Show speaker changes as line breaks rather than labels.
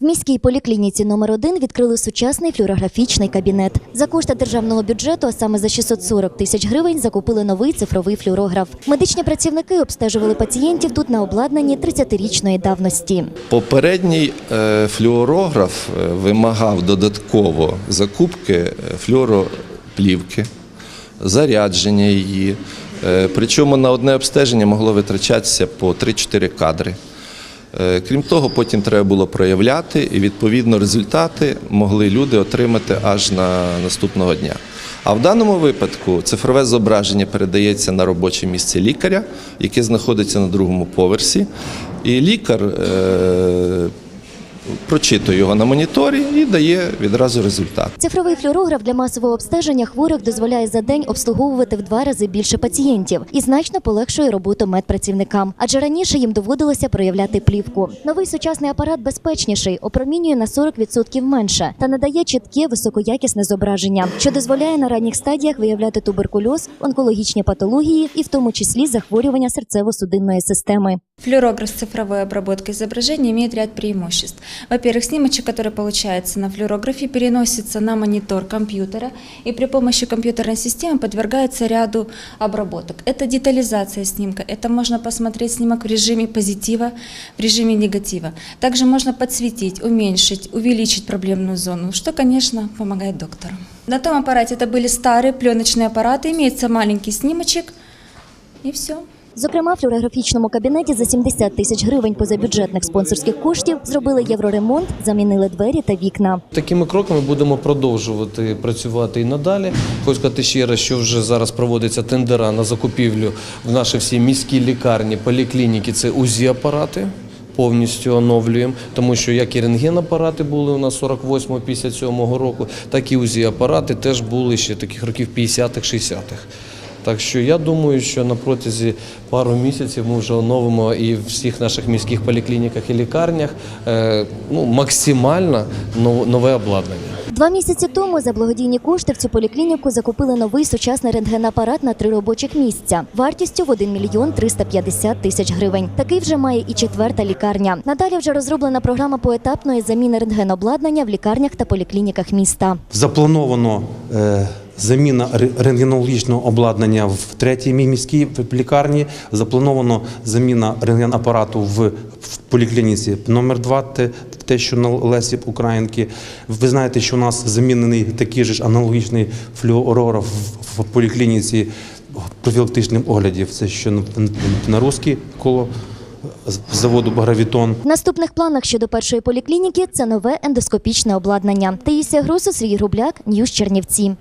В міській поліклініці номер 1 відкрили сучасний флюорографічний кабінет. За кошти державного бюджету, а саме за 640 тисяч гривень, закупили новий цифровий флюорограф. Медичні працівники обстежували пацієнтів тут на обладнанні 30-річної давності.
Попередній е, флюорограф е, вимагав додатково закупки е, флюороплівки, зарядження її. Причому на одне обстеження могло витрачатися по 3-4 кадри. Е, Крім того, потім треба було проявляти, і відповідно результати могли люди отримати аж на наступного дня. А в даному випадку цифрове зображення передається на робоче місце лікаря, яке знаходиться на другому поверсі, і лікар е, прочитує його на моніторі і дає відразу результат.
Цифровий флюорограф для масового обстеження хворих дозволяє за день обслуговувати в два рази більше пацієнтів і значно полегшує роботу медпрацівникам. Адже раніше їм доводилося проявляти плівку. Новий сучасний апарат безпечніший, опромінює на 40% менше та надає чітке високоякісне зображення, що дозволяє на ранніх стадіях виявляти туберкульоз, онкологічні патології і в тому числі захворювання серцево-судинної системи.
Флюорограф с цифровой обработкой изображения имеет ряд преимуществ. Во-первых, снимочек, который получается на флюорографе, переносится на монитор компьютера и при помощи компьютерной системы подвергается ряду обработок. Это детализация снимка, это можно посмотреть снимок в режиме позитива, в режиме негатива. Также можно подсветить, уменьшить, увеличить проблемную зону, что, конечно, помогает доктору. На том аппарате это были старые пленочные аппараты, имеется маленький снимочек и все.
Зокрема, в флюорографічному кабінеті за 70 тисяч гривень позабюджетних спонсорських коштів зробили євроремонт, замінили двері та вікна.
Такими кроками будемо продовжувати працювати і надалі. Хочу сказати ще раз, що вже зараз проводяться тендера на закупівлю в наші всі міські лікарні, поліклініки. Це УЗІ-апарати. Повністю оновлюємо, тому що як і рентген-апарати були у нас 48-57 року, так і УЗІ-апарати теж були ще таких років 50-х, 60-х. Так що я думаю, що на протязі пару місяців ми вже оновимо і в всіх наших міських поліклініках і лікарнях е, ну, максимально нов- нове обладнання.
Два місяці тому за благодійні кошти в цю поліклініку закупили новий сучасний рентгенапарат на три робочих місця вартістю в 1 мільйон 350 тисяч гривень. Такий вже має і четверта лікарня. Надалі вже розроблена програма поетапної заміни рентгенобладнання в лікарнях та поліклініках міста.
Заплановано е, заміна рентгенологічного обладнання в третій мі- міській лікарні. Заплановано заміна рентгенапарату в, поліклініці номер 2 те, що на Лесі Українки. Ви знаєте, що у нас замінений такий ж аналогічний флюорограф в, поліклініці профілактичним оглядів. Це що на, на коло заводу Гравітон.
В наступних планах щодо першої поліклініки це нове ендоскопічне обладнання. Таїсія Гросу, Сергій Грубляк, Ньюс Чернівці.